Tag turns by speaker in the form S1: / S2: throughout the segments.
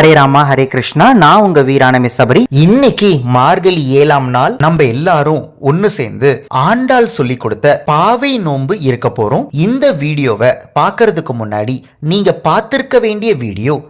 S1: ஹரே ராமா ஹரே கிருஷ்ணா. நான் உங்க வீரான மிஸ் இன்னைக்கு மார்கழி ஏழாம் நாள். நம்ம எல்லாரும் ஒன்னு சேர்ந்து ஆண்டாள் சொல்லி கொடுத்த பாவை நோன்பு இருக்க போறோம். இந்த வீடியோவை பார்க்கறதுக்கு முன்னாடி நீங்க பார்த்திருக்க வேண்டிய வீடியோ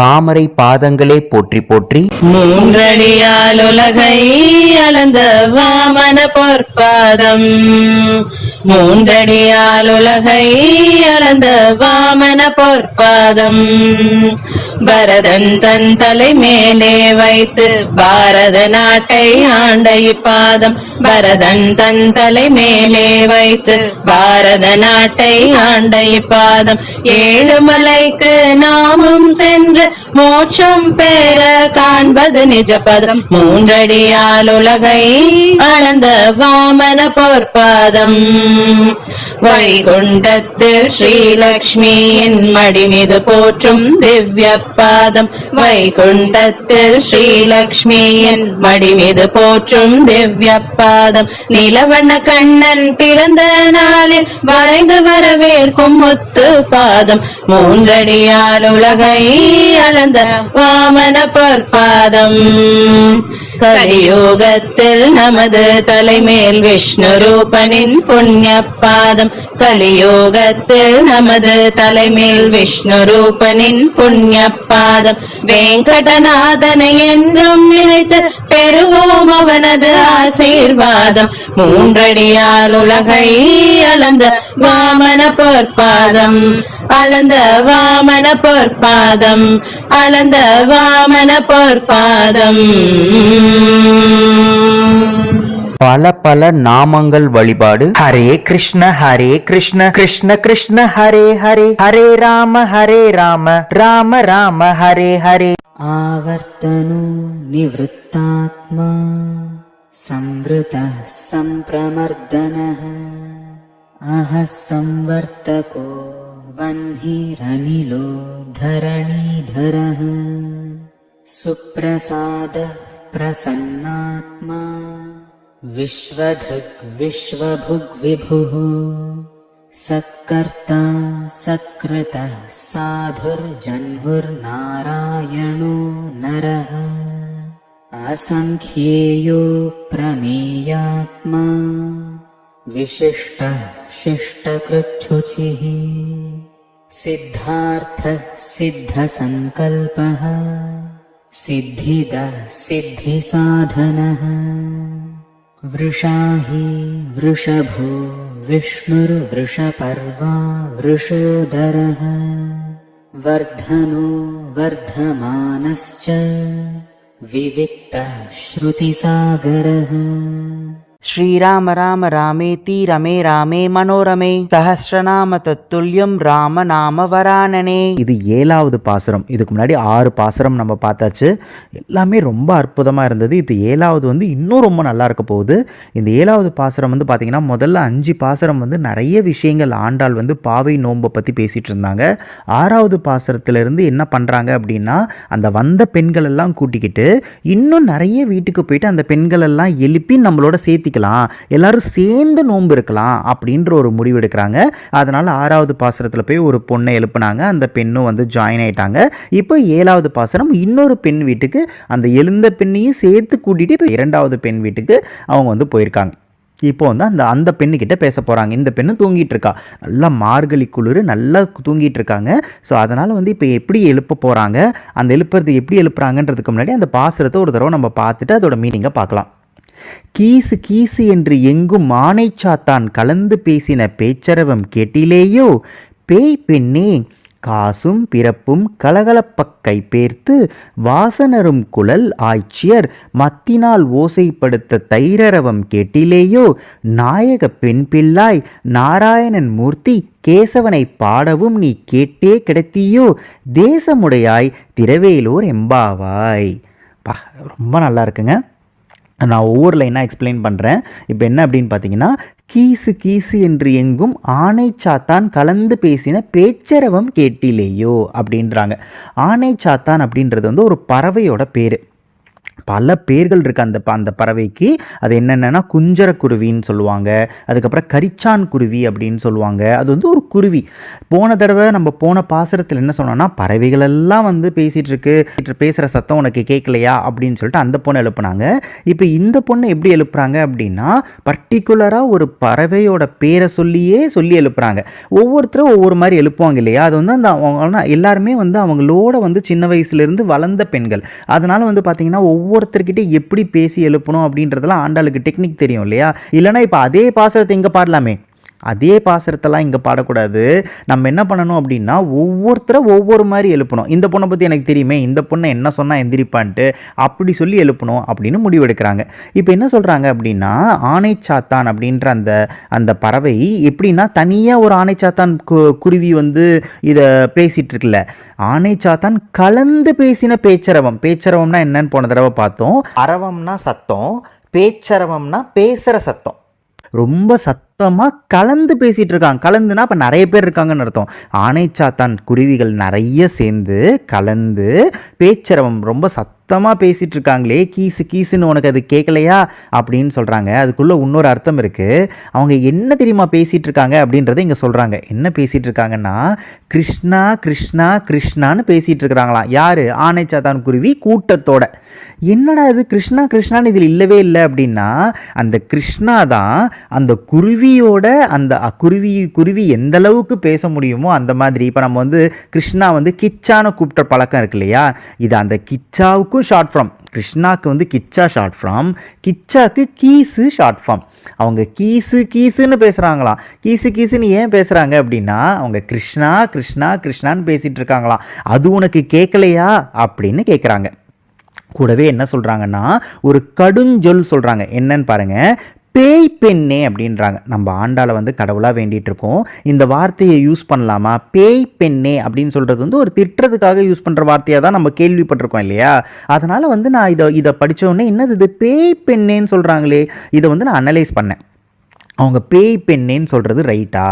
S1: தாமரை பாதங்களே போற்றி போற்றி.
S2: மூன்றடியால் உலகை அளந்த வாமன பொற்பாதம். மூன்றடியால் உலகை அளந்த வாமன பொற்பாதம். பரதன் தன் தலை மேலே வைத்து பாரத நாட்டை ஆண்ட இப்பாதம். பரதன் தன் தலை மேலே வைத்து பாரத நாட்டை ஆண்ட இப்பாதம். ஏழு மலைக்கு நாமும் சென்று மோட்சம் பெற காண்பது நிஜ பதம் மூன்றடியால் உலகை அளந்த வாமன போர்பாதம் வைகுண்டத்தில் ஸ்ரீலக்ஷ்மியின் மடிமீது போற்றும் திவ்ய பாதம் வைகுண்டத்தில் ஸ்ரீலக்ஷ்மியின் மடிமீது போற்றும் திவ்ய பாதம். நிலவண்ண கண்ணன் பிறந்த நாளில் வரைந்து வரவேற்கும் முத்து பாதம். மூன்றடியால் உலகை அளந்த வாமன பொற்பாதம். கலியோகத்தில் நமது தலைமேல் விஷ்ணு ரூபனின் புண்ணிய பாதம். கலியோகத்தில் நமது தலைமேல் விஷ்ணு ரூபனின் புண்ணிய பாதம் வேங்கடநாதனை என்றும் நினைத்து பெறுவோம் அவனது ஆசீர்வாதம். மூன்றடியால் உலகை அளந்த வாமன பொற்பாதம் அளந்த வாமன பொற்பாதம் அளந்த வாமன பொற்பாதம்.
S1: பல பல நாமங்கள் வழிபாடு ஹரே கிருஷ்ண ஹரே கிருஷ்ண கிருஷ்ண கிருஷ்ண ஹரே ஹரே ஹரே ராம ஹரே ராம ராம ராம ஹரே ஹரே
S3: आवर्तनो निवृत्तात्मा संवृतः सम्प्रमर्दनः अहः संवर्तको वह्निरनिलो धरणीधरः सुप्रसादः प्रसन्नात्मा विश्वधृग् विश्वभुग्विभुः। सत्कर्ता सत्कृतः साधुर्जह्नुर्नारायणो नरः। असङ्ख्येयो प्रमेयात्मा। विशिष्टः शिष्टकृच्छुचिः। सिद्धार्थः सिद्धसङ्कल्पः। सिद्धिदः सिद्धिसाधनः वृषाहि वृषभो विष्णुर्वृषपर्वा वृषोदरः। वर्धनो वर्धमानश्च विविक्तः श्रुतिसागरः
S1: ஸ்ரீராம ராம ராமேதி ரமே ராமே மனோரமே. சஹசிரநாம தத்துல்யம் ராம நாம வரானனே இது ஏழாவது பாசுரம். இதுக்கு முன்னாடி ஆறு பாசுரம் நம்ம பார்த்தாச்சு. எல்லாமே ரொம்ப அற்புதமாக இருந்தது. இது ஏழாவது வந்து இன்னும் ரொம்ப நல்லா இருக்க போகுது. இந்த ஏழாவது பாசுரம் வந்து பார்த்திங்கன்னா முதல்ல அஞ்சு பாசுரம் வந்து நிறைய விஷயங்கள் ஆண்டாள் வந்து பாவை நோன்பை பற்றி பேசிகிட்டு இருந்தாங்க. ஆறாவது பாசுரத்திலிருந்து என்ன பண்ணுறாங்க அப்படின்னா அந்த வந்த பெண்கள் எல்லாம் கூட்டிக்கிட்டு இன்னும் நிறைய வீட்டுக்கு போயிட்டு அந்த பெண்கள் எல்லாம் எழுப்பி நம்மளோட சேர்த்து சேர்த்திக்கலாம் எல்லாரும் சேர்ந்து நோன்பு இருக்கலாம் அப்படின்ற ஒரு முடிவு எடுக்கிறாங்க. அதனால் ஆறாவது பாசனத்தில் போய் ஒரு பொண்ணை எழுப்புனாங்க. அந்த பெண்ணும் வந்து ஜாயின் ஆயிட்டாங்க. இப்போ ஏழாவது பாசனம் இன்னொரு பெண் வீட்டுக்கு அந்த எழுந்த பெண்ணையும் சேர்த்து கூட்டிகிட்டு இப்போ இரண்டாவது பெண் வீட்டுக்கு அவங்க வந்து போயிருக்காங்க. இப்போ வந்து அந்த அந்த பெண்ணுக்கிட்ட பேச போகிறாங்க இந்த பெண்ணு தூங்கிட்டு இருக்கா. நல்லா மார்கழி குளிர் நல்லா தூங்கிட்டு இருக்காங்க. ஸோ அதனால் வந்து இப்போ எப்படி எழுப்ப போகிறாங்க அந்த எழுப்புறது எப்படி எழுப்புறாங்கன்றதுக்கு முன்னாடி அந்த பாசுரத்தை ஒரு தடவை நம்ம பார்த்துட்டு அதோட மீனிங்கை பார்க்கலாம். கீசு கீசு என்று எங்கும் மானைச்சாத்தான் கலந்து பேசின பேச்சரவம் கேட்டிலேயோ? பேய் பெண்ணே காசும் பிறப்பும் கலகலப்பக்கை பேர்த்து வாசனரும் குழல் ஆய்ச்சியர் மத்தினால் ஓசைப்படுத்த தைரரவம் கேட்டிலேயோ? நாயக பெண் பிள்ளாய் நாராயணன் மூர்த்தி கேசவனை பாடவும் நீ கேட்டே கிடைத்தியோ? தேசமுடையாய் திரவேலூர் எம்பாவாய். பா ரொம்ப நல்லா இருக்குங்க. நான் ஒவ்வொரு லைனாக எக்ஸ்பிளைன் பண்ணுறேன் இப்போ என்ன அப்படின்னு பார்த்தீங்கன்னா கீசு கீசு என்று எங்கும் ஆணை சாத்தான் கலந்து பேசின பேச்சரவம் கேட்டிலேயோ அப்படின்றாங்க. ஆணை சாத்தான் அப்படின்றது வந்து ஒரு பறவையோட பேர். பல பேர்கள் இருக்குது அந்த ப- அந்த பறவைக்கு அது என்னென்னா குஞ்சரக்குருவின்னு சொல்லுவாங்க. அதுக்கப்புறம் கரிச்சான் குருவி அப்படின்னு சொல்லுவாங்க. அது வந்து ஒரு குருவி. போன தடவை நம்ம போன பாசரத்தில் என்ன சொன்னோம்னா பறவைகள் எல்லாம் வந்து பேசிகிட்டு இருக்கு பேசுகிற சத்தம் உனக்கு கேட்கலையா அப்படின்னு சொல்லிட்டு அந்த பொண்ணை எழுப்புனாங்க. இப்போ இந்த பொண்ணை எப்படி எழுப்புறாங்க அப்படின்னா பர்டிகுலராக ஒரு பறவையோட பேரை சொல்லியே சொல்லி எழுப்புறாங்க. ஒவ்வொருத்தரும் ஒவ்வொரு மாதிரி எழுப்புவாங்க இல்லையா? அது வந்து அந்த அவங்க எல்லாருமே வந்து அவங்களோட வந்து சின்ன வயசுலேருந்து வளர்ந்த பெண்கள். அதனால் வந்து பார்த்தீங்கன்னா ஒவ்வொருத்தர்கிட்ட எப்படி பேசி எழுப்பணும் அப்படின்றதெல்லாம் ஆண்டாளுக்கு டெக்னிக் தெரியும் இல்லையா? இல்லைன்னா இப்போ அதே பாசத்தை இங்கே பாடலாமே. அதே பாசுரத்தெல்லாம் இங்கே பாடக்கூடாது. நம்ம என்ன பண்ணணும் அப்படின்னா ஒவ்வொருத்தரை ஒவ்வொரு மாதிரி எழுப்பணும். இந்த பொண்ணை பற்றி எனக்கு தெரியுமே இந்த பொண்ணை என்ன சொன்னால் எந்திரிப்பான்ட்டு அப்படி சொல்லி எழுப்பணும் அப்படின்னு முடிவெடுக்கிறாங்க. இப்போ என்ன சொல்கிறாங்க அப்படின்னா ஆனைச்சாத்தான் அப்படின்ற அந்த அந்த பறவை எப்படின்னா தனியாக ஒரு ஆனைச்சாத்தான் கு குருவி வந்து இதை பேசிகிட்டு இருக்குல்ல. சாத்தான் கலந்து பேசின பேச்சரவம். பேச்சரவம்னா என்னன்னு போன தடவை பார்த்தோம். அரவம்னா சத்தம் பேச்சரவம்னா பேசுகிற சத்தம். ரொம்ப சத்தமாக கலந்து பேசிகிட்டு இருக்காங்க கலந்துனா இப்போ நிறைய பேர் இருக்காங்கன்னு அர்த்தம். ஆனைச்சாத்தான் குருவிகள் நிறைய சேர்ந்து கலந்து பேச்சரவம் ரொம்ப சத்தமாக பேசிகிட்டு இருக்காங்களே கீசு கீசுன்னு உனக்கு அது கேட்கலையா அப்படின்னு சொல்கிறாங்க அதுக்குள்ளே இன்னொரு அர்த்தம் இருக்குது அவங்க என்ன தெரியுமா பேசிகிட்டு இருக்காங்க அப்படின்றத இங்கே சொல்கிறாங்க என்ன பேசிகிட்டு இருக்காங்கன்னா கிருஷ்ணா கிருஷ்ணா கிருஷ்ணான்னு பேசிகிட்டு இருக்கிறாங்களாம் யார் ஆனைச்சாத்தான் குருவி கூட்டத்தோட. என்னடா இது கிருஷ்ணா கிருஷ்ணான்னு இதில் இல்லவே இல்லை அப்படின்னா அந்த கிருஷ்ணா தான் அந்த குருவியோட அந்த குருவி குருவி எந்த அளவுக்கு பேச முடியுமோ அந்த மாதிரி. இப்போ நம்ம வந்து கிருஷ்ணா வந்து கிச்சான்னு கூப்பிட்ட பழக்கம் இருக்கு இல்லையா? இது அந்த கிச்சாவுக்கும் ஷார்ட் ஃபார்ம் கிருஷ்ணாக்கு வந்து கிச்சா ஷார்ட் ஃபார்ம் கிச்சாக்கு கீஸு ஷார்ட் ஃபார்ம் அவங்க கீஸு கீஸுன்னு பேசுகிறாங்களாம் கீஸு கீஸுன்னு ஏன் பேசுகிறாங்க அப்படின்னா அவங்க கிருஷ்ணா கிருஷ்ணா கிருஷ்ணான்னு பேசிகிட்டு இருக்காங்களாம். அது உனக்கு கேட்கலையா? அப்படின்னு கேட்குறாங்க. கூடவே என்ன சொல்கிறாங்கன்னா ஒரு கடுஞ்சொல் சொல்கிறாங்க என்னன்னு பாருங்கள் பேய் பெண்ணே அப்படின்றாங்க. நம்ம ஆண்டாளை வந்து கடவுளாக வேண்டிகிட்டு இருக்கோம் இந்த வார்த்தையை யூஸ் பண்ணலாமா? பேய் பெண்ணே அப்படின்னு சொல்கிறது வந்து ஒரு திட்டுறதுக்காக யூஸ் பண்ணுற வார்த்தையாக தான் நம்ம கேள்விப்பட்டிருக்கோம் இல்லையா? அதனால் வந்து நான் இதை இதை படித்தோடனே என்னது இது? பேய் பெண்ணேன்னு சொல்கிறாங்களே இதை வந்து நான் அனலைஸ் பண்ணேன். அவங்க பேய் பெண்ணேன்னு சொல்கிறது ரைட்டா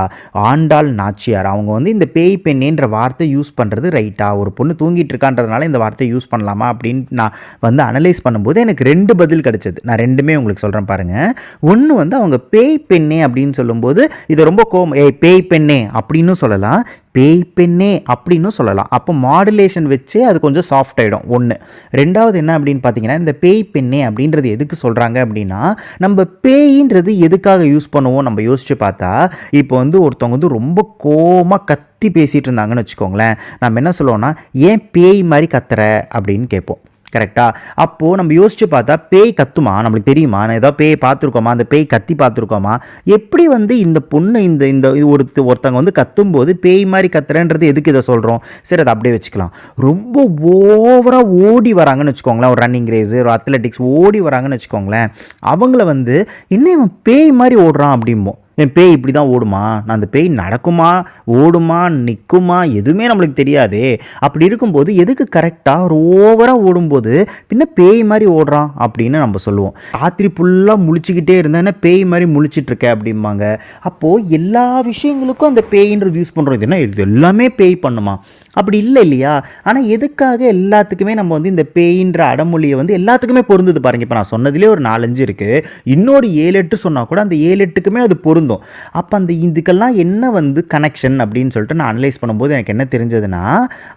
S1: ஆண்டாள் நாச்சியார். அவங்க வந்து இந்த பேய் பெண்ணேன்ற வார்த்தை யூஸ் பண்ணுறது ரைட்டா ஒரு பொண்ணு தூங்கிட்டு இருக்கான்றதுனால இந்த வார்த்தையை யூஸ் பண்ணலாமா? அப்படின்னு நான் வந்து அனலைஸ் பண்ணும்போது எனக்கு ரெண்டு பதில் கிடச்சிது. நான் ரெண்டுமே உங்களுக்கு சொல்கிறேன் பாருங்கள் ஒன்று வந்து அவங்க பேய் பெண்ணே அப்படின்னு சொல்லும்போது இது ரொம்ப கோம் ஏய் பேய் பெண்ணே அப்படின்னு சொல்லலாம். பேய் பெண்ணே அப்படின்னு சொல்லலாம். அப்போ மாடுலேஷன் வச்சே அது கொஞ்சம் சாஃப்ட் ஆகிடும் ஒன்று ரெண்டாவது என்ன அப்படின்னு பார்த்தீங்கன்னா இந்த பேய் பெண்ணே அப்படின்றது எதுக்கு சொல்கிறாங்க அப்படின்னா நம்ம பேயின்றது எதுக்காக யூஸ் பண்ணுவோம் நம்ம யோசிச்சு பார்த்தா இப்போ வந்து ஒருத்தவங்க வந்து ரொம்ப கோமாக கத்தி பேசிகிட்டு இருந்தாங்கன்னு வச்சுக்கோங்களேன். நம்ம என்ன சொல்லுவோம்னா ஏன் பேய் மாதிரி கத்துற? அப்படின்னு கேட்போம். கரெக்டாக அப்போது நம்ம யோசித்து பார்த்தா பேய் கத்துமா? நம்மளுக்கு தெரியுமா? நான் ஏதோ பேய் பார்த்துருக்கோமா? அந்த பேய் கத்தி பார்த்துருக்கோமா? எப்படி வந்து இந்த பொண்ணு இந்த இந்த இது ஒருத்த ஒருத்தவங்க வந்து கத்தும்போது பேய் மாதிரி கத்துறேன்றது எதுக்கு இதை சொல்கிறோம் சரி அதை அப்படியே வச்சுக்கலாம். ரொம்ப ஓவராக ஓடி வராங்கன்னு வச்சுக்கோங்களேன். ஒரு ரன்னிங் ரேஸு ஒரு அத்லெட்டிக்ஸ் ஓடி வராங்கன்னு வச்சுக்கோங்களேன். அவங்கள வந்து இன்னும் இவன் பேய் மாதிரி ஓடுறான் அப்படிம்போம். என் பேய் இப்படி தான் ஓடுமா? நான் அந்த பேய் நடக்குமா? ஓடுமா? நிற்குமா எதுவுமே நம்மளுக்கு தெரியாதே. அப்படி இருக்கும்போது எதுக்கு கரெக்டாக ஒரு ஓவராக ஓடும்போது பின்ன பேய் மாதிரி ஓடுறான் அப்படின்னு நம்ம சொல்லுவோம். ராத்திரி ஃபுல்லாக முழிச்சுக்கிட்டே இருந்தேன்னா பேய் மாதிரி முழிச்சிட்டு இருக்க அப்படிம்பாங்க. அப்போது எல்லா விஷயங்களுக்கும் அந்த பேயின்றது யூஸ் பண்ணுறோம் என்ன? இது எல்லாமே பேய் பண்ணுமா? அப்படி இல்லை இல்லையா? ஆனால் எதுக்காக எல்லாத்துக்குமே நம்ம வந்து இந்த பேயின்ற அடமொழியை வந்து எல்லாத்துக்குமே பொருந்தது பாருங்க. இப்போ நான் சொன்னதுலேயே ஒரு நாலஞ்சு இருக்குது இன்னொரு ஏழு எட்டு சொன்னால் கூட அந்த ஏழு எட்டுக்குமே அது பொருந்தும். அப்போ அந்த இதுக்கெல்லாம் என்ன வந்து கனெக்ஷன் அப்படின்னு சொல்லிட்டு நான் அனலைஸ் பண்ணும்போது எனக்கு என்ன தெரிஞ்சதுன்னா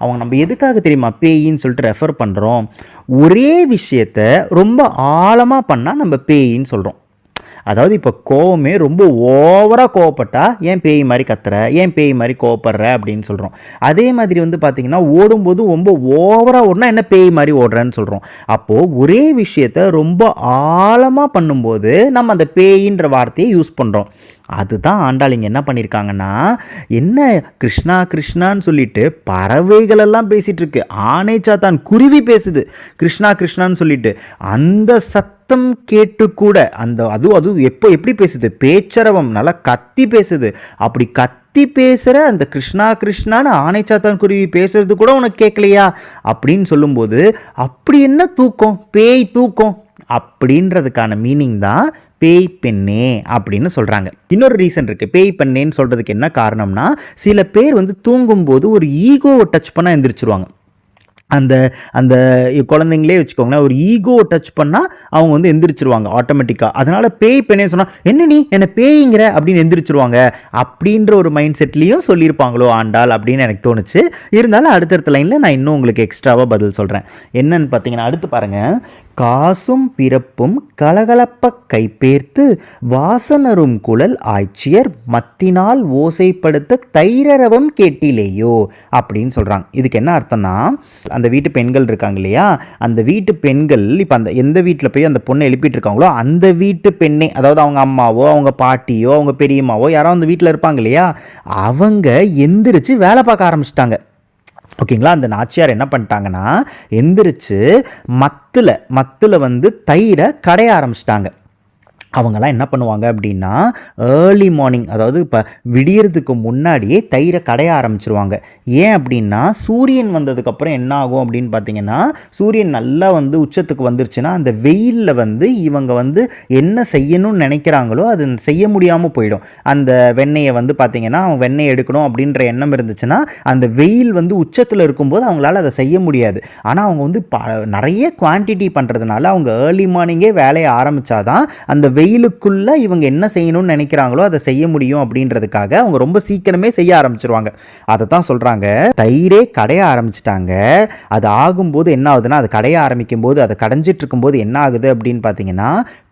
S1: அவங்க நம்ம எதுக்காக தெரியுமா பேயின்னு சொல்லிட்டு ரெஃபர் பண்ணுறோம் ஒரே விஷயத்த ரொம்ப ஆழமாக பண்ணால் நம்ம பேயின்னு சொல்கிறோம் அதாவது இப்போ கோவமே ரொம்ப ஓவராக கோவப்பட்டா ஏன் பேய் மாதிரி கத்துற ஏன் பேய் மாதிரி கோவப்படுற அப்படின்னு சொல்கிறோம் அதே மாதிரி வந்து பார்த்திங்கன்னா ஓடும்போது ரொம்ப ஓவராக ஓடினா என்ன பேய் மாதிரி ஓடுறேன்னு சொல்கிறோம் அப்போது ஒரே விஷயத்த ரொம்ப ஆழமாக பண்ணும்போது நம்ம அந்த பேயின்ற வார்த்தையை யூஸ் பண்ணுறோம் அதுதான் ஆண்டாள் இங்கே என்ன பண்ணியிருக்காங்கன்னா என்ன கிருஷ்ணா கிருஷ்ணான்னு சொல்லிட்டு பறவைகளெல்லாம் பேசிகிட்டு இருக்கு. ஆனை சாத்தான் குருவி பேசுது. கிருஷ்ணா கிருஷ்ணான்னு சொல்லிட்டு அந்த சத்தம் கேட்டு கூட அந்த அதுவும் அதுவும் எப்போ எப்படி பேசுது? பேச்சரவம் நல்லா கத்தி பேசுது. அப்படி கத்தி பேசுகிற அந்த கிருஷ்ணா கிருஷ்ணான்னு ஆனைச்சாத்தான் குருவி பேசுறது கூட உனக்கு கேட்கலையா? அப்படின்னு சொல்லும்போது அப்படி என்ன தூக்கம்? பேய் தூக்கம். அப்படின்றதுக்கான மீனிங் தான் பேய் பெண்ணே அப்படின்னு சொல்கிறாங்க இன்னொரு ரீசன் இருக்குது பேய் பெண்ணேன்னு சொல்கிறதுக்கு என்ன காரணம்னா சில பேர் வந்து தூங்கும்போது ஒரு ஈகோவை டச் பண்ணால் எந்திரிச்சிருவாங்க. அந்த அந்த குழந்தைங்களே வச்சுக்கோங்களேன் ஒரு ஈகோ டச் பண்ணால் அவங்க வந்து எந்திரிச்சிருவாங்க ஆட்டோமேட்டிக்காக அதனால் பேய் பெண்ணேன்னு சொன்னால் என்ன நீ? என்னை பேய்ங்கிற? அப்படின்னு எந்திரிச்சிருவாங்க. அப்படின்ற ஒரு மைண்ட் செட்லேயும் சொல்லியிருப்பாங்களோ ஆண்டாள் அப்படின்னு எனக்கு தோணுச்சு. இருந்தாலும் அடுத்தடுத்த லைனில் நான் இன்னும் உங்களுக்கு எக்ஸ்ட்ராவாக பதில் சொல்கிறேன் என்னன்னு பார்த்தீங்கன்னா அடுத்து பாருங்கள் காசும் பிறப்பும் கலகலப்ப கைப்பேர்த்து வாசனரும் குழல் ஆய்ச்சியர் மத்தினால் ஓசைப்படுத்த தைரரவம் கேட்டிலேயோ அப்படின்னு சொல்கிறாங்க இதுக்கு என்ன அர்த்தம்னா அந்த வீட்டு பெண்கள் இருக்காங்க இல்லையா? அந்த வீட்டு பெண்கள் இப்போ அந்த எந்த வீட்டில் போய் அந்த பொண்ணை எழுப்பிட்டு இருக்காங்களோ அந்த வீட்டு பெண்ணே அதாவது அவங்க அம்மாவோ அவங்க பாட்டியோ அவங்க பெரியம்மாவோ யாரோ அந்த வீட்டில் இருப்பாங்க இல்லையா? அவங்க எந்திரிச்சு வேலை பார்க்க ஆரம்பிச்சிட்டாங்க. ஓகேங்களா? அந்த நாச்சியார் என்ன பண்ணிட்டாங்கன்னா எந்திரிச்சு மத்தில் மத்தில் வந்து தயிரை கடைய ஆரம்பிச்சிட்டாங்க. அவங்கெல்லாம் என்ன பண்ணுவாங்க அப்படின்னா ஏர்லி மார்னிங் அதாவது இப்போ விடியறதுக்கு முன்னாடியே தயிரை கடைய ஆரம்பிச்சிருவாங்க. ஏன் அப்படின்னா சூரியன் வந்ததுக்கப்புறம் என்ன ஆகும் அப்படின்னு பார்த்தீங்கன்னா சூரியன் நல்லா வந்து உச்சத்துக்கு வந்துருச்சுன்னா அந்த வெயிலில் வந்து இவங்க வந்து என்ன செய்யணும்னு நினைக்கிறாங்களோ அது செய்ய முடியாமல் போயிடும். அந்த வெண்ணெயை வந்து பார்த்தீங்கன்னா அவங்க வெண்ணெய் எடுக்கணும் அப்படின்ற எண்ணம் இருந்துச்சுன்னா அந்த வெயில் வந்து உச்சத்தில் இருக்கும்போது அவங்களால அதை செய்ய முடியாது. ஆனால் அவங்க வந்து ப நிறைய குவான்டிட்டி பண்ணுறதுனால அவங்க ஏர்லி மார்னிங்கே வேலையை ஆரம்பித்தாதான் அந்த வெயிலுக்குள்ளே இவங்க என்ன செய்யணும்னு நினைக்கிறாங்களோ அதை செய்ய முடியும் அப்படின்றதுக்காக அவங்க ரொம்ப சீக்கிரமே செய்ய ஆரம்பிச்சிருவாங்க. அதை தான் சொல்கிறாங்க தயிரே கடைய ஆரம்பிச்சிட்டாங்க. அது ஆகும்போது என்ன ஆகுதுன்னா அது கடைய ஆரம்பிக்கும் போது அதை கடைஞ்சிட்டு இருக்கும்போது என்ன ஆகுது அப்படின்னு பார்த்தீங்கன்னா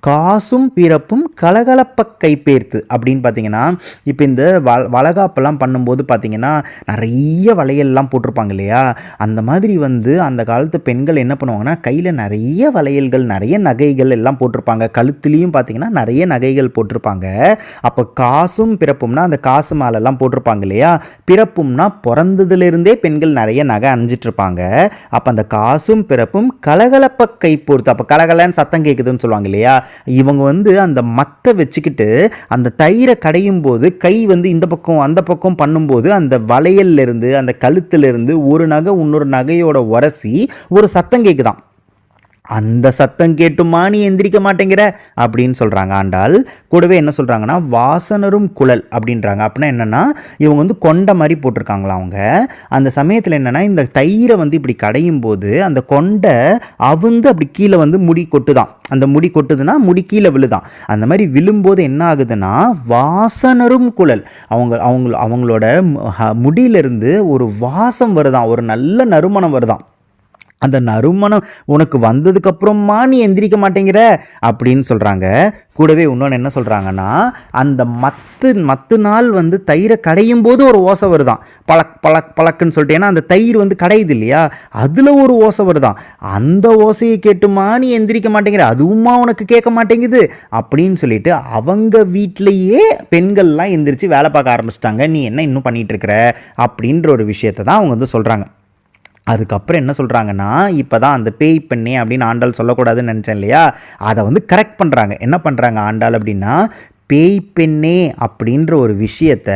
S1: காசும் பிறப்பும் கலகலப்ப கைப்பேர்த்து அப்படின்னு பார்த்தீங்கன்னா இப்போ இந்த வ வளகாப்பெல்லாம் பண்ணும்போது பார்த்தீங்கன்னா நிறைய வளையல்லாம் போட்டிருப்பாங்க இல்லையா? அந்த மாதிரி வந்து அந்த காலத்து பெண்கள் என்ன பண்ணுவாங்கன்னா கையில் நிறைய வளையல்கள் நிறைய நகைகள் எல்லாம் போட்டிருப்பாங்க. கழுத்துலேயும் பார்த்தீங்கன்னா நிறைய நகைகள் போட்டிருப்பாங்க. அப்போ காசும் பிறப்பும்னா அந்த காசு மாலெல்லாம் போட்டிருப்பாங்க இல்லையா? பிறப்பும்னா பிறந்ததுலேருந்தே பெண்கள் நிறைய நகை அணிஞ்சிட்ருப்பாங்க. அப்போ அந்த காசும் பிறப்பும் கலகலப்ப கை பொறுத்து அப்போ கலகலன்னு சத்தம் கேட்குதுன்னு சொல்லுவாங்க இல்லையா? இவங்க வந்து அந்த மத்தை வச்சுக்கிட்டு அந்த தயிரை கடையும் போது கை வந்து இந்த பக்கம் அந்த பக்கம் பண்ணும்போது அந்த வளையல்லிருந்து அந்த கழுத்துலேருந்து ஒரு நகை இன்னொரு நகையோட உரசி ஒரு சத்தம் கேட்குதான் அந்த சத்தம் கேட்டுமா நீ எந்திரிக்க மாட்டேங்கிற? அப்படின்னு சொல்கிறாங்க ஆண்டாள் கூடவே என்ன சொல்கிறாங்கன்னா வாசனரும் குழல் அப்படின்றாங்க. அப்படின்னா என்னென்னா இவங்க வந்து கொண்ட மாதிரி போட்டிருக்காங்களா அவங்க? அந்த சமயத்தில் என்னென்னா இந்த தயிரை வந்து இப்படி கடையும் போது அந்த கொண்டை அவுந்து அப்படி கீழே வந்து முடி கொட்டுதான். அந்த முடி கொட்டுதுன்னா முடி கீழே விழுதான். அந்த மாதிரி விழும்போது என்ன ஆகுதுன்னா வாசனரும் குழல். அவங்க அவங்க அவங்களோட மு- ஹ- முடியிலிருந்து ஒரு வாசம் வருதாம் ஒரு நல்ல நறுமணம் வருதாம் அந்த நறுமணம் உனக்கு வந்ததுக்கு அப்புறமா நீ எந்திரிக்க மாட்டேங்கிற அப்படின்னு சொல்கிறாங்க கூடவே இன்னொன்று என்ன சொல்கிறாங்கன்னா அந்த மத்து மத்து நாள் வந்து தயிரை கடையும் போது ஒரு ஓசை வருதான். பழக் பழக் பழக்குன்னு சொல்லிட்டு. ஏன்னா அந்த தயிர் வந்து கடையுது இல்லையா? அதில் ஒரு ஓசை வருதான். அந்த ஓசையை கேட்டுமா நீ எந்திரிக்க மாட்டேங்கிற? அதுவுமா உனக்கு கேட்க மாட்டேங்குது? அப்படின்னு சொல்லிட்டு அவங்க வீட்டிலையே பெண்கள்லாம் எந்திரிச்சு வேலை பார்க்க ஆரம்பிச்சிட்டாங்க. நீ என்ன இன்னும் பண்ணிகிட்டு இருக்கிற? அப்படின்ற ஒரு விஷயத்தை தான் அவங்க வந்து சொல்கிறாங்க அதுக்கப்புறம் என்ன சொல்கிறாங்கன்னா இப்போ தான் அந்த பேய் பெண்ணே அப்படின்னு ஆண்டாள் சொல்லக்கூடாதுன்னு நினச்சேன் இல்லையா? அதை வந்து கரெக்ட் பண்ணுறாங்க என்ன பண்ணுறாங்க ஆண்டாள் அப்படின்னா பேய் பெண்ணே அப்படின்ற ஒரு விஷயத்த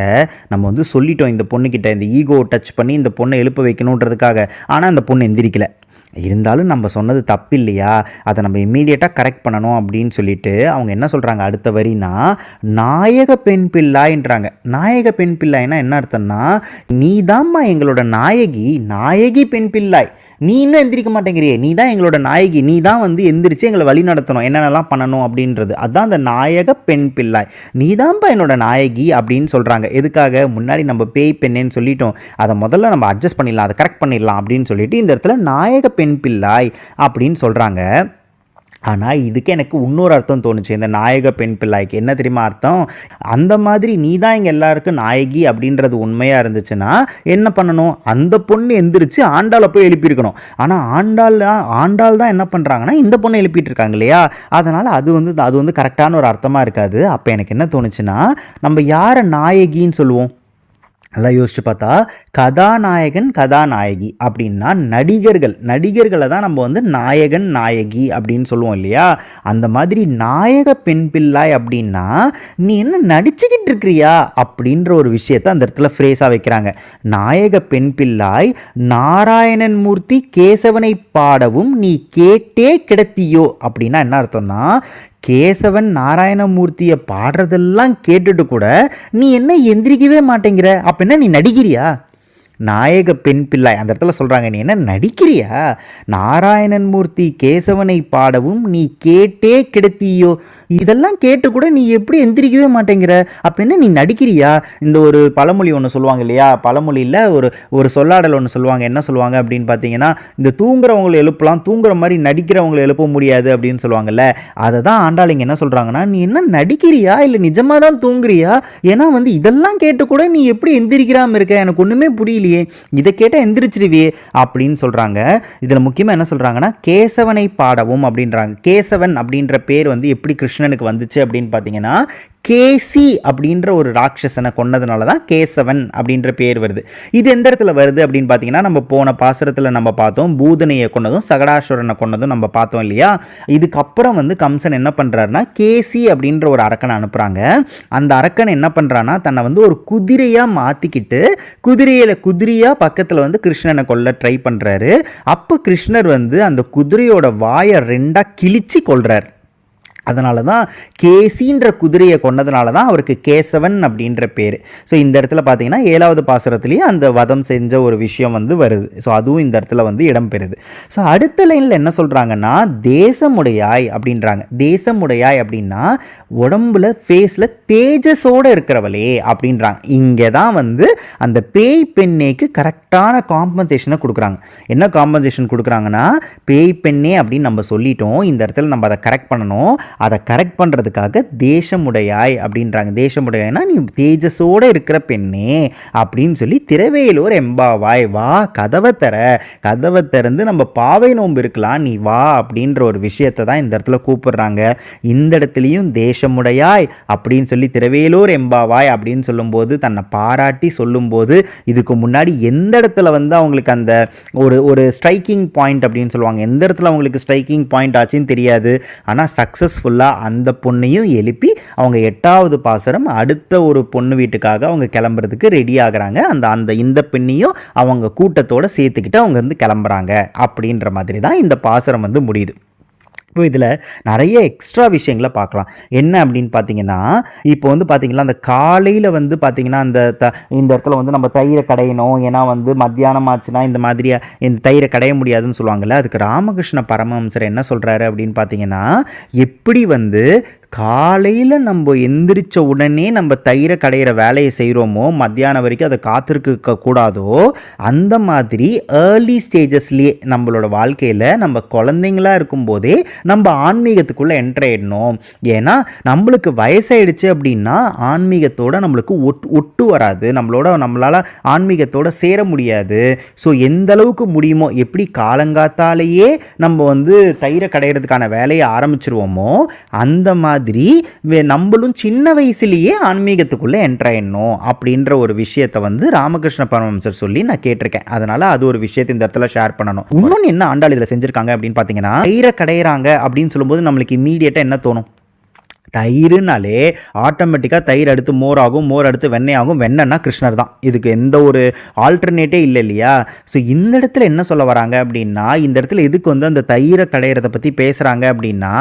S1: நம்ம வந்து சொல்லிட்டோம். இந்த பொண்ணுக்கிட்ட இந்த ஈகோ டச் பண்ணி இந்த பொண்ணை எழுப்ப வைக்கணுன்றதுக்காக. ஆனால் அந்த பொண்ணு எந்திரிக்கலை. இருந்தாலும் நம்ம சொன்னது தப்பு இல்லையா அதை நம்ம இம்மீடியட்டாக கரெக்ட் பண்ணணும் அப்படின்னு சொல்லிட்டு அவங்க என்ன சொல்கிறாங்க அடுத்த வரினா நாயக பெண் பிள்ளாயின்றாங்க. நாயக பெண் பிள்ளாய்னா என்ன அர்த்தம்னா நீ எங்களோட நாயகி நாயகி பெண் பிள்ளாய். நீ இன்னும் எந்திரிக்க மாட்டேங்கிறியே. நீ தான் எங்களோட நாயகி. நீ தான் வந்து எந்திரிச்சு எங்களை வழி நடத்தணும். என்னென்னலாம் பண்ணணும் அப்படின்றது. அதுதான் அந்த நாயக பெண் பிள்ளாய். நீ தான்ப்பா என்னோட நாயகி அப்படின்னு சொல்கிறாங்க எதுக்காக? முன்னாடி நம்ம பேய் பெண்ணேன்னு சொல்லிட்டோம். அதை முதல்ல நம்ம அட்ஜஸ்ட் பண்ணிடலாம். அதை கரெக்ட் பண்ணிடலாம் அப்படின்னு சொல்லிட்டு இந்த இடத்துல நாயக பெண் பிள்ளாய் அப்படின்னு சொல்கிறாங்க ஆனால் இதுக்கு எனக்கு இன்னொரு அர்த்தம் தோணுச்சு. இந்த நாயக பெண் பிள்ளைக்கு. என்ன தெரியுமா அர்த்தம்? அந்த மாதிரி நீ தான் இங்கே எல்லாருக்கும் நாயகி அப்படின்றது உண்மையாக இருந்துச்சுன்னா என்ன பண்ணணும்? அந்த பொண்ணு எந்திரிச்சு ஆண்டாளை போய் எழுப்பியிருக்கணும். ஆனால் ஆண்டாள் தான் ஆண்டாள் தான் என்ன பண்ணுறாங்கன்னா இந்த பொண்ணை எழுப்பிட்டு இருக்காங்க இல்லையா? அதனால் அது வந்து அது வந்து கரெக்டான ஒரு அர்த்தமாக இருக்காது. அப்போ எனக்கு என்ன தோணுச்சுன்னா நம்ம யாரை நாயகின்னு சொல்லுவோம்? நல்லா யோசிச்சு பார்த்தா கதாநாயகன் கதாநாயகி அப்படின்னா நடிகர்கள். நடிகர்களை தான் நம்ம வந்து நாயகன் நாயகி அப்படின்னு சொல்லுவோம் இல்லையா? அந்த மாதிரி நாயக பெண் பிள்ளாய் அப்படின்னா நீ என்ன நடிச்சுக்கிட்டு இருக்கிறியா? அப்படின்ற ஒரு விஷயத்த அந்த இடத்துல ஃப்ரேஸாக வைக்கிறாங்க. நாயக பெண் பிள்ளாய் நாராயணன் மூர்த்தி கேசவனை பாடவும் நீ கேட்டே கிடத்தியோ அப்படின்னா என்ன அர்த்தம்னா கேசவன் நாராயணமூர்த்தியை பாடுறதெல்லாம் கேட்டுட்டு கூட நீ என்ன எந்திரிக்கவே மாட்டேங்கிற? அப்போ என்ன நீ நடிக்கிறியா? நாயக பெண் பிள்ளை அந்த இடத்துல சொல்கிறாங்க நீ என்ன நடிக்கிறியா? நாராயணன் மூர்த்தி கேசவனை பாடவும் நீ கேட்டே கிடத்தியோ? இதெல்லாம் கேட்டு கூட நீ எப்படி எந்திரிக்கவே மாட்டேங்கிற? அப்போ என்ன நீ நடிக்கிறியா? இந்த ஒரு பழமொழி ஒன்று சொல்லுவாங்க இல்லையா? பழமொழியில் ஒரு ஒரு சொல்லாடல் ஒன்று சொல்லுவாங்க. என்ன சொல்லுவாங்க அப்படின்னு பார்த்தீங்கன்னா இந்த தூங்குறவங்களை எழுப்பலாம் தூங்குற மாதிரி நடிக்கிறவங்களை எழுப்ப முடியாது அப்படின்னு சொல்லுவாங்கல்ல. அதை தான் ஆண்டாளிங்க என்ன சொல்கிறாங்கன்னா நீ என்ன நடிக்கிறியா? இல்லை நிஜமாக தான் தூங்குறியா? ஏன்னா வந்து இதெல்லாம் கேட்டு கூட நீ எப்படி எந்திரிக்கிறாமல் இருக்க? எனக்கு ஒன்றுமே புரியலையே. இதை கேட்டால் எந்திரிச்சிருவியே. அப்படின்னு சொல்கிறாங்க இதில் முக்கியமாக என்ன சொல்கிறாங்கன்னா கேசவனை பாடவும் அப்படின்றாங்க. கேசவன் அப்படின்ற பேர் வந்து எப்படி கிருஷ்ணனுக்கு வந்துச்சு அப்படின்னு பார்த்தீங்கன்னா கேசி அப்படின்ற ஒரு ராட்சசனை கொன்னதுனால தான் கேசவன் அப்படின்ற பேர் வருது. இது எந்த இடத்துல வருது அப்படின்னு பார்த்தீங்கன்னா நம்ம போன பாசுரத்தில் நம்ம பார்த்தோம் பூதனையை கொன்னதும் சகடாசுரனை கொன்னதும் நம்ம பார்த்தோம் இல்லையா? இதுக்கப்புறம் வந்து கம்சன் என்ன பண்ணுறாருனா கேசி அப்படின்ற ஒரு அரக்கனை அனுப்புகிறாங்க அந்த அரக்கன் என்ன பண்ணுறான்னா தன்னை வந்து ஒரு குதிரையாக மாற்றிக்கிட்டு குதிரையில் குதிரையாக பக்கத்தில் வந்து கிருஷ்ணனை கொல்ல ட்ரை பண்ணுறாரு அப்போ கிருஷ்ணர் வந்து அந்த குதிரையோட வாயை ரெண்டாக கிழிச்சு கொள்கிறார் அதனால தான் கேசின்ற குதிரையை கொண்டதுனால தான் அவருக்கு கேசவன் அப்படின்ற பேர். ஸோ இந்த இடத்துல பார்த்தீங்கன்னா ஏழாவது பாசுரத்துலேயே அந்த வதம் செஞ்ச ஒரு விஷயம் வந்து வருது. ஸோ அதுவும் இந்த இடத்துல வந்து இடம்பெறுது ஸோ அடுத்த லைனில் என்ன சொல்கிறாங்கன்னா தேசமுடையாய் அப்படின்றாங்க. தேசமுடையாய் அப்படின்னா உடம்புல ஃபேஸில் தேஜஸோடு இருக்கிறவளே அப்படின்றாங்க. இங்கே தான் வந்து அந்த பேய் பெண்ணேக்கு கரெக்டான காம்பன்சேஷனை கொடுக்குறாங்க. என்ன காம்பன்சேஷன் கொடுக்குறாங்கன்னா பேய் பெண்ணே அப்படின்னு நம்ம சொல்லிட்டோம். இந்த இடத்துல நம்ம அதை கரெக்ட் பண்ணணும். அதை கரெக்ட் பண்ணுறதுக்காக தேசமுடையாய் அப்படின்றாங்க. தேசமுடையாய்னா நீ தேஜஸோடு இருக்கிற பெண்ணே அப்படின்னு சொல்லி திரவேலூர் எம்பாவாய் வா கதவை தர கதவை திறந்து நம்ம பாவை நோன்பு இருக்கலாம். நீ வா அப்படின்ற ஒரு விஷயத்தை தான் இந்த இடத்துல கூப்பிடுறாங்க. இந்த இடத்துலையும் தேசமுடையாய் அப்படின்னு சொல்லி திரவேலூர் எம்பாவாய் அப்படின்னு சொல்லும்போது தன்னை பாராட்டி சொல்லும்போது இதுக்கு முன்னாடி எந்த இடத்துல வந்து அவங்களுக்கு அந்த ஒரு ஒரு ஸ்ட்ரைக்கிங் பாயிண்ட் அப்படின்னு சொல்லுவாங்க. எந்த இடத்துல அவங்களுக்கு ஸ்ட்ரைக்கிங் பாயிண்ட் ஆச்சுன்னு தெரியாது. ஆனால் சக்ஸஸ்ஃபுல்லாக அந்த பொண்ணையும் எழுப்பி அவங்க எட்டாவது பாசரம் அடுத்த ஒரு பொண்ணு வீட்டுக்காக அவங்க கிளம்புறதுக்கு ரெடி ஆகுறாங்க. அந்த அந்த இந்த பெண்ணையும் அவங்க கூட்டத்தோடு சேர்த்துக்கிட்டு அவங்க வந்து கிளம்புறாங்க. அப்படின்ற மாதிரி தான் இந்த பாசரம் வந்து முடியுது. இப்போ இதில் நிறைய எக்ஸ்ட்ரா விஷயங்களை பார்க்கலாம். என்ன அப்படின்னு பார்த்தீங்கன்னா இப்போ வந்து பார்த்தீங்கன்னா அந்த காலையில் வந்து பார்த்தீங்கன்னா அந்த த இந்த இடத்துல வந்து நம்ம தயிரை கடையணும். ஏன்னா வந்து மத்தியானம் ஆச்சுன்னா இந்த மாதிரியாக இந்த தயிரை கடைய முடியாதுன்னு சொல்லுவாங்கல்ல அதுக்கு ராமகிருஷ்ண பரமஹம்சர் என்ன சொல்கிறாரு அப்படின்னு பார்த்தீங்கன்னா எப்படி வந்து காலையில் நம்ம எந்திரிச்ச உடனே நம்ம தயிரை கடையிற வேலையை செய்கிறோமோ மத்தியானம் வரைக்கும் அதை காத்திருக்க கூடாதோ அந்த மாதிரி ஏர்லி ஸ்டேஜஸ்லேயே நம்மளோட வாழ்க்கையில் நம்ம குழந்தைங்களா இருக்கும்போதே நம்ம ஆன்மீகத்துக்குள்ளே என்ட்ரு ஆயிடணும். ஏன்னா நம்மளுக்கு வயசாயிடுச்சு அப்படின்னா ஆன்மீகத்தோட நம்மளுக்கு ஒட் ஒட்டு வராது. நம்மளோட நம்மளால் ஆன்மீகத்தோட சேர முடியாது. ஸோ எந்த அளவுக்கு முடியுமோ எப்படி காலங்காத்தாலேயே நம்ம வந்து தயிரை கடையிறதுக்கான வேலையை ஆரம்பிச்சிருவோமோ அந்த மாதிரி மாதிரி நம்மளும் சின்ன வயசுலேயே ஆன்மீகத்துக்குள்ளே என்ட்ரு ஆயிடணும் அப்படின்ற ஒரு விஷயத்தை வந்து ராமகிருஷ்ண பரமஹம்சர் சொல்லி நான் கேட்டிருக்கேன். அதனால அது ஒரு விஷயத்தை இந்த இடத்துல ஷேர் பண்ணணும். இன்னொன்று என்ன ஆண்டாள் இதில் செஞ்சுருக்காங்க அப்படின்னு பார்த்தீங்கன்னா கயிறை கடையிறாங்க அப்படின்னு சொல்லும்போது நம்மளுக்கு இம்மீடியட்டாக என்ன தோணும்? தயிர்னாலே ஆட்டோமேட்டிக்காக தயிர் அடுத்து மோர் ஆகும் மோர் அடுத்து வெண்ணெய் ஆகும். வெண்ணெய்னா கிருஷ்ணர் தான். இதுக்கு எந்த ஒரு ஆல்டர்னேட்டே இல்லை இல்லையா? ஸோ இந்த இடத்துல என்ன சொல்ல வராங்க அப்படின்னா இந்த இடத்துல எதுக்கு வந்து அந்த தயிரை கடையிறத பற்றி பேசுகிறாங்க அப்படின்னா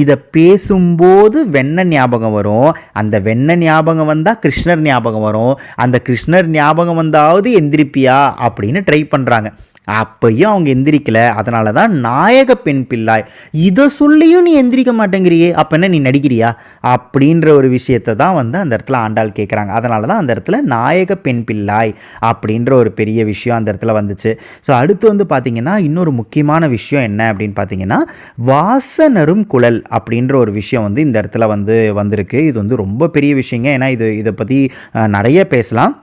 S1: இதை பேசும்போது வெண்ணெய் ஞாபகம் வரும். அந்த வெண்ணெய் ஞாபகம் வந்தால் கிருஷ்ணர் ஞாபகம் வரும். அந்த கிருஷ்ணர் ஞாபகம் வந்தாவது எந்திரிப்பியா? அப்படின்னு ட்ரை பண்ணுறாங்க அப்பையும் அவங்க எந்திரிக்கல. அதனால தான் நாயக பெண் பிள்ளாய். இதை சொல்லியும் நீ எந்திரிக்க மாட்டேங்கிறியே. அப்போ என்ன நீ நடிக்கிறியா? அப்படின்ற ஒரு விஷயத்தை தான் வந்து அந்த இடத்துல ஆண்டாள் கேட்குறாங்க அதனால தான் அந்த இடத்துல நாயக பெண் பிள்ளாய் அப்படின்ற ஒரு பெரிய விஷயம் அந்த இடத்துல வந்துச்சு. ஸோ அடுத்து வந்து பார்த்திங்கன்னா இன்னொரு முக்கியமான விஷயம் என்ன அப்படின்னு பார்த்தீங்கன்னா வாசனரும் குழல் அப்படின்ற ஒரு விஷயம் வந்து இந்த இடத்துல வந்து வந்திருக்கு. இது வந்து ரொம்ப பெரிய விஷயங்க. ஏன்னா இது இதை பற்றி நிறைய பேசலாம்.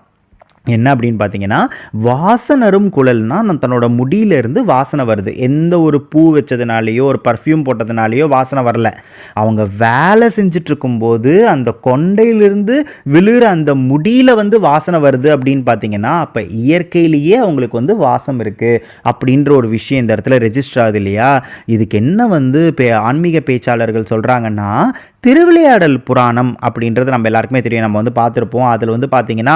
S1: என்ன அப்படின்னு பார்த்தீங்கன்னா வாசனரும் குழல்னால் நம்ம தன்னோட முடியிலேருந்து வாசனை வருது. எந்த ஒரு பூ வச்சதுனாலேயோ ஒரு பர்ஃப்யூம் போட்டதுனாலேயோ வாசனை வரல. அவங்க வேலை செஞ்சிட்ருக்கும்போது அந்த கொண்டையிலிருந்து விழுகிற அந்த முடியில் வந்து வாசனை வருது அப்படின்னு பார்த்தீங்கன்னா அப்போ இயற்கையிலேயே அவங்களுக்கு வந்து வாசம் இருக்குது அப்படின்ற ஒரு விஷயம் இந்த இடத்துல ரெஜிஸ்டர் ஆகுது இல்லையா? இதுக்கு என்ன வந்து பே ஆன்மீக பேச்சாளர்கள் சொல்கிறாங்கன்னா திருவிளையாடல் புராணம் அப்படின்றது நம்ம எல்லாருக்குமே தெரியும். நம்ம வந்து பார்த்துருப்போம். அதில் வந்து பார்த்தீங்கன்னா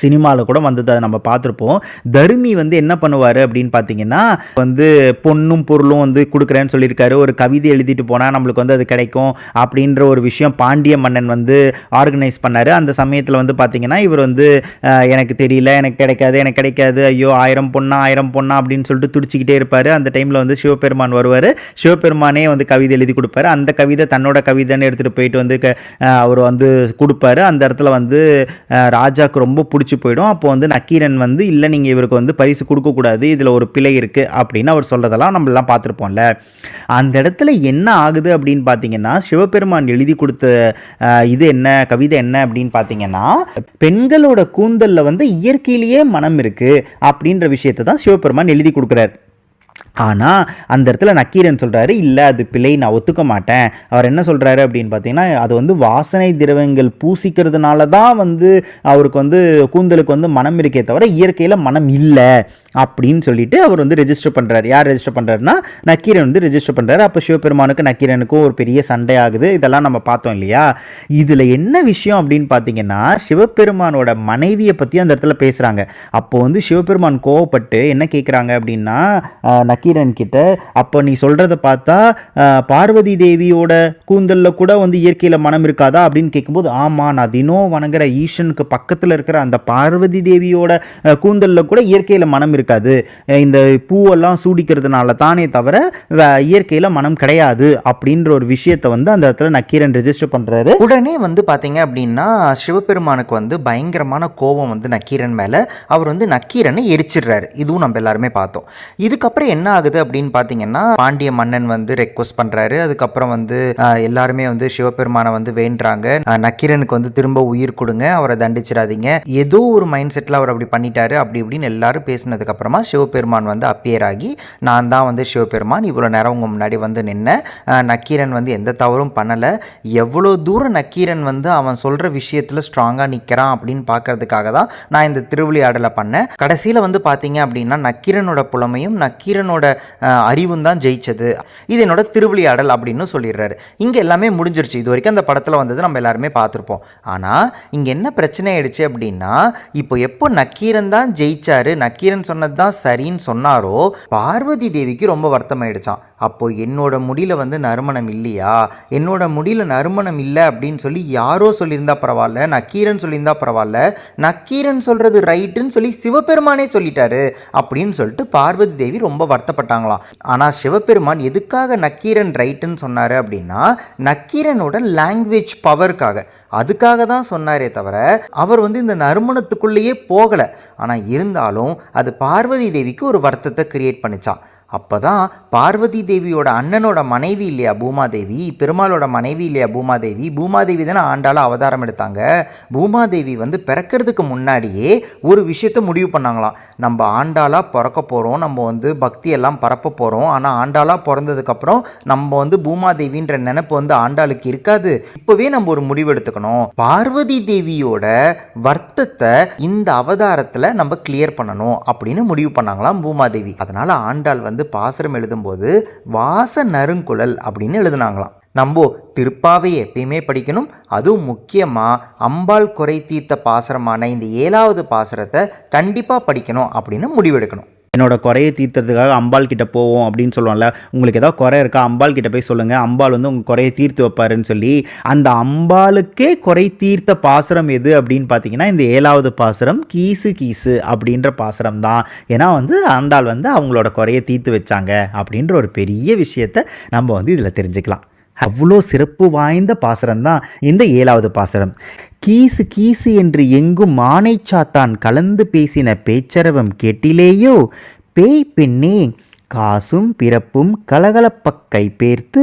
S1: சினிமாவில் கூட வந்தது அதை நம்ம பார்த்துருப்போம். தருமி வந்து என்ன பண்ணுவார் அப்படின்னு பார்த்தீங்கன்னா வந்து பொண்ணும் பொருளும் வந்து கொடுக்குறேன்னு சொல்லியிருக்காரு. ஒரு கவிதை எழுதிட்டு போனால் நம்மளுக்கு வந்து அது கிடைக்கும் அப்படின்ற ஒரு விஷயம் பாண்டிய மன்னன் வந்து ஆர்கனைஸ் பண்ணார். அந்த சமயத்தில் வந்து பார்த்தீங்கன்னா இவர் வந்து எனக்கு தெரியல எனக்கு கிடைக்காது எனக்கு கிடைக்காது ஐயோ ஆயிரம் பொண்ணா ஆயிரம் பொண்ணா அப்படின்னு சொல்லிட்டு துடிச்சிக்கிட்டே இருப்பார். அந்த டைமில் வந்து சிவபெருமான் வருவார். சிவபெருமானே வந்து கவிதை எழுதி கொடுப்பாரு. அந்த கவிதை தன்னோட கவிதைன்னு எடுத்துகிட்டு போயிட்டு வந்து அவர் வந்து கொடுப்பாரு. அந்த இடத்துல வந்து ராஜாவுக்கு ராஜாக்கு ரொம்ப பிடிச்சி போயிடும். அப்போ வந்து நக்கீரன் வந்து இல்லை நீங்கள் இவருக்கு வந்து பரிசு கொடுக்கக்கூடாது. இதில் ஒரு பிழை இருக்குது அப்படின்னு அவர் சொல்கிறதெல்லாம் நம்மளாம் பார்த்துருப்போம்ல. அந்த இடத்துல என்ன ஆகுது அப்படின்னு பார்த்தீங்கன்னா சிவபெருமான் எழுதி கொடுத்த இது என்ன கவிதை என்ன அப்படின்னு பார்த்தீங்கன்னா பெண்களோட கூந்தலில் வந்து இயற்கையிலேயே மனம் இருக்குது அப்படின்ற விஷயத்தை தான் சிவபெருமான் எழுதி கொடுக்குறார். ஆனால் அந்த இடத்துல நக்கீரன் சொல்கிறாரு இல்லை அது பிழை நான் ஒத்துக்க மாட்டேன். அவர் என்ன சொல்கிறாரு அப்படின்னு பார்த்தீங்கன்னா அது வந்து வாசனை திரவங்கள் பூசிக்கிறதுனால தான் வந்து அவருக்கு வந்து கூந்தலுக்கு வந்து மனம் இருக்கே தவிர இயற்கையில் மனம் இல்லை அப்படின்னு சொல்லிட்டு அவர் வந்து ரெஜிஸ்டர் பண்ணுறாரு யார் ரெஜிஸ்டர் பண்ணுறாருன்னா நக்கீரன் வந்து ரெஜிஸ்டர் பண்ணுறாரு அப்போ சிவபெருமானுக்கு நக்கீரனுக்கும் ஒரு பெரிய சண்டை ஆகுது. இதெல்லாம் நம்ம பார்த்தோம் இல்லையா? இதில் என்ன விஷயம் அப்படின்னு பார்த்தீங்கன்னா சிவபெருமானோட மனைவியை பற்றி அந்த இடத்துல பேசுகிறாங்க அப்போது வந்து சிவபெருமான் கோவப்பட்டு என்ன கேட்குறாங்க அப்படின்னா நக்கீரன் கிட்ட அப்போ நீ சொல்கிறத பார்த்தா பார்வதி தேவியோட கூந்தலில் கூட வந்து இயற்கையில் மனம் இருக்காதா அப்படின்னு கேட்கும்போது ஆமாம் நான் தினம் வணங்குற ஈஷனுக்கு பக்கத்தில் இருக்கிற அந்த பார்வதி தேவியோட கூந்தலில் கூட இயற்கையில் மனம் இருக்காது. இந்த பூவெல்லாம் சூடிக்கிறதுனால தானே தவிர இயற்கையில் மனம் கிடையாது அப்படின்ற ஒரு விஷயத்தை வந்து அந்த இடத்துல நக்கீரன் ரெஜிஸ்டர் பண்ணுறாரு
S4: உடனே வந்து பார்த்தீங்க அப்படின்னா சிவபெருமானுக்கு வந்து பயங்கரமான கோபம் வந்து நக்கீரன் மேலே. அவர் வந்து நக்கீரனை எரிச்சிடுறாரு. இதுவும் நம்ம எல்லாருமே பார்த்தோம். இதுக்கப்புறம் என்ன ஆகுது அப்படின்னு பார்த்தீங்கன்னா பாண்டிய மன்னன் வந்து ரெக்வஸ்ட் பண்ணுறாரு அதுக்கப்புறம் வந்து எல்லாருமே வந்து சிவபெருமானை வந்து வேண்டுறாங்க. நக்கீரனுக்கு வந்து திரும்ப உயிர் கொடுங்க அவரை தண்டிச்சிடாதீங்க. ஏதோ ஒரு மைண்ட் செட்டில் அவர் அப்படி பண்ணிட்டாரு அப்படி இப்படின்னு எல்லாரும் பேசினதுக்கு அப்புறமா சிவபெருமான் வந்து அப்பியர் ஆகி நான் தான் வந்து சிவபெருமான் இவ்வளோ நேரம் உங்கள் முன்னாடி வந்து நின்ன நக்கீரன் வந்து எந்த தவறும் பண்ணலை. எவ்வளோ தூரம் நக்கீரன் வந்து அவன் சொல்கிற விஷயத்தில் ஸ்ட்ராங்காக நிற்கிறான் அப்படின்னு பார்க்கறதுக்காக தான் நான் இந்த திருவிளையாடலை பண்ணேன். கடைசியில் வந்து பார்த்தீங்க அப்படின்னா நக்கீரனோட புலமையும் நக்கீரனோட ஆஹ், அறிவும் தான் ஜெயிச்சது. இது என்னோட திருவிளையாடல் அப்படின்னு சொல்லிடுறாரு. இங்கே எல்லாமே முடிஞ்சிருச்சு. இது வரைக்கும் அந்த படத்தில் வந்தது நம்ம எல்லாருமே பார்த்துருப்போம். ஆனால் இங்கே என்ன பிரச்சனை ஆயிடுச்சு அப்படின்னா இப்போ எப்போ நக்கீரன் தான் ஜெயிச்சாரு நக்கீரன் சொன்னது தான் சரின்னு சொன்னாரோ பார்வதி தேவிக்கு ரொம்ப வருத்தம் அப்போது என்னோட முடியில் வந்து நறுமணம் இல்லையா? என்னோட முடியில் நறுமணம் இல்லை அப்படின்னு சொல்லி யாரோ சொல்லியிருந்தா பரவாயில்ல நக்கீரன் சொல்லியிருந்தா பரவாயில்ல நக்கீரன் சொல்கிறது ரைட்டுன்னு சொல்லி சிவபெருமானே சொல்லிட்டாரு அப்படின்னு சொல்லிட்டு பார்வதி தேவி ரொம்ப வருத்தப்பட்டாங்களாம். ஆனால் சிவபெருமான் எதுக்காக நக்கீரன் ரைட்டுன்னு சொன்னார் அப்படின்னா நக்கீரனோட லாங்குவேஜ் பவருக்காக அதுக்காக தான் சொன்னாரே தவிர அவர் வந்து இந்த நறுமணத்துக்குள்ளேயே போகலை. ஆனால் இருந்தாலும் அது பார்வதி தேவிக்கு ஒரு வருத்தத்தை கிரியேட் பண்ணிச்சான் அப்போ தான் பார்வதி தேவியோட அண்ணனோட மனைவி இல்லையா பூமாதேவி? பெருமாளோட மனைவி இல்லையா பூமாதேவி? பூமாதேவி தானே ஆண்டாள அவதாரம் எடுத்தாங்க. பூமாதேவி வந்து பிறக்கிறதுக்கு முன்னாடியே ஒரு விஷயத்த முடிவு பண்ணாங்களாம். நம்ம ஆண்டாளாக பிறக்க போகிறோம் நம்ம வந்து பக்தியெல்லாம் பரப்ப போகிறோம் ஆனால் ஆண்டாளாக பிறந்ததுக்கப்புறம் நம்ம வந்து பூமாதேவின்ற நினைப்பு வந்து ஆண்டாளுக்கு இருக்காது. இப்போவே நம்ம ஒரு முடிவு எடுத்துக்கணும். பார்வதி தேவியோட வர்த்தத்தை இந்த அவதாரத்தில் நம்ம கிளியர் பண்ணணும் அப்படின்னு முடிவு பண்ணாங்களாம் பூமாதேவி. அதனால் ஆண்டாள் வந்து பாசுரம் எழுதும்போது வாச நறுங்குழல் அப்படின்னு எழுதுனாங்களாம். நம்ம திருப்பாவை எப்பயுமே படிக்கணும். அதுவும் முக்கியமாக அம்பாள் குறை தீர்த்த பாசுரமான இந்த ஏழாவது பாசுரத்தை கண்டிப்பாக படிக்கணும் அப்படின்னு முடிவெடுக்கணும்.
S5: என்னோட குறையை தீர்த்துறதுக்காக அம்பாள் கிட்ட போவோம் அப்படின்னு சொல்லுவாங்கல்ல உங்களுக்கு ஏதாவது குறை இருக்கா? அம்பாள் கிட்ட போய் சொல்லுங்க. அம்பாள் வந்து உங்கள் குறையை தீர்த்து வைப்பாருன்னு சொல்லி அந்த அம்பாளுக்கே குறை தீர்த்த பாசுரம் எது அப்படின்னு பார்த்தீங்கன்னா இந்த ஏழாவது பாசுரம் கீசு கீசு அப்படின்ற பாசுரம் தான். ஏன்னா வந்து ஆண்டாள் வந்து அவங்களோட குறையை தீர்த்து வச்சாங்க அப்படின்ற ஒரு பெரிய விஷயத்த நம்ம வந்து இதில் தெரிஞ்சுக்கலாம். அவ்வளோ சிறப்பு வாய்ந்த பாசுரம் தான் இந்த ஏழாவது பாசுரம் கீசு கீசு என்று எங்கும் மானை சாத்தான் கலந்து பேசின பேச்சரவம் கேட்டிலேயோ? பேய் பெண்ணே காசும் பிறப்பும் கலகலப்பக்கை பேர்த்து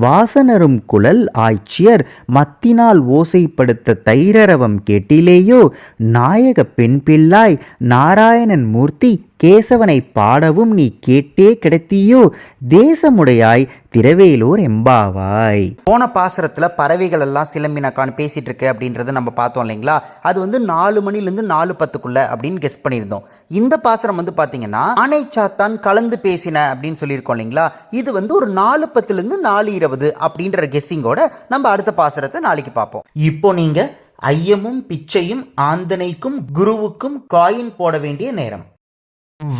S5: வாசனரும் குழல் ஆய்ச்சியர் மத்தினால் ஓசைப்படுத்த தைரரவம் கேட்டிலேயோ? நாயக பெண் பிள்ளாய் நாராயணன் மூர்த்தி கேசவனை பாடவும் நீ கேட்டே கிடைத்தியோ? தேசமுடையாய் திரவேலூர் எம்பாவாய்.
S1: போன பாசுரத்தில் பறவைகள் எல்லாம் சிலம்பினக்கான்னு பேசிகிட்டு இருக்கு அப்படின்றத நம்ம பார்த்தோம் இல்லைங்களா? அது வந்து நாலு மணிலேருந்து நாலு பத்துக்குள்ள அப்படின்னு கெஸ் பண்ணியிருந்தோம். இந்த பாசுரம் வந்து பார்த்தீங்கன்னா ஆனை சாத்தான் கலந்து பேசின அப்படின்னு சொல்லியிருக்கோம் இல்லைங்களா? இது வந்து ஒரு நாலு பத்துலேருந்து நாலு இருபது அப்படின்ற கெஸ்ஸிங்கோட நம்ம அடுத்த பாசுரத்தை நாளைக்கு பார்ப்போம். இப்போ நீங்கள் ஐயமும் பிச்சையும் ஆந்தனைக்கும் குருவுக்கும் காயின் போட வேண்டிய நேரம்.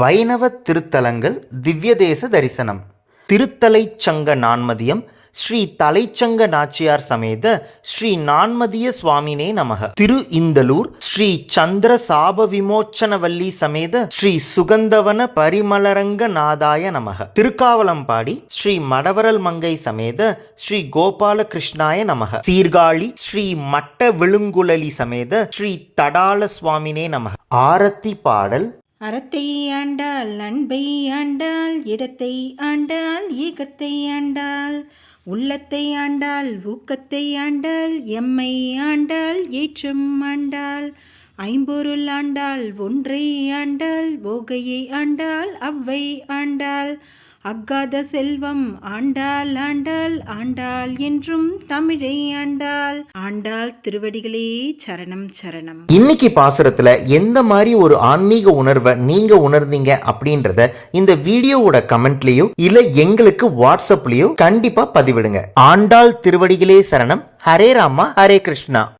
S1: வைணவ திருத்தலங்கள் திவ்யதேச தரிசனம். திருத்தலைச்சங்க நான்மதியம் ஸ்ரீ தலைச்சங்க நாச்சியார் சமேத ஸ்ரீ நான்மதிய சுவாமினே நமக. திரு இந்தலூர் ஸ்ரீ சந்திர சாப விமோச்சனவல்லி சமேத ஸ்ரீ சுகந்தவன பரிமலரங்க நாதாய நமக. திருக்காவலம்பாடி ஸ்ரீ மடவரல் மங்கை சமேத ஸ்ரீ கோபால கிருஷ்ணாய நமக. சீர்காழி ஸ்ரீ மட்ட விழுங்குழலி சமேத ஸ்ரீ தடால சுவாமினே நமக. ஆரத்தி பாடல்
S6: அறத்தை ஆண்டாள் அன்பை ஆண்டாள் இடத்தை ஆண்டாள் ஈகத்தை ஆண்டாள் உள்ளத்தை ஆண்டாள் ஊக்கத்தை ஆண்டாள் எம்மை ஆண்டாள் ஏற்றும் ஆண்டாள் ஐம்பொருள் ஆண்டாள் ஒன்றை ஆண்டாள் ஓகையை ஆண்டாள் அவ்வை ஆண்டாள் அக்காத செல்வம் ஆண்டாள் ஆண்டாள் ஆண்டாள் என்றும் தமிழை ஆண்டாள். ஆண்டாள் திருவடிகளே சரணம் சரணம்.
S1: இன்னைக்கு பாசுரத்துல எந்த மாதிரி ஒரு ஆன்மீக உணர்வை நீங்க உணர்ந்தீங்க அப்படின்றத இந்த வீடியோவோட கமெண்ட்லயோ இல்ல எங்களுக்கு வாட்ஸ்அப்லயோ கண்டிப்பா பதிவிடுங்க. ஆண்டாள் திருவடிகளே சரணம். ஹரே ராமா ஹரே கிருஷ்ணா.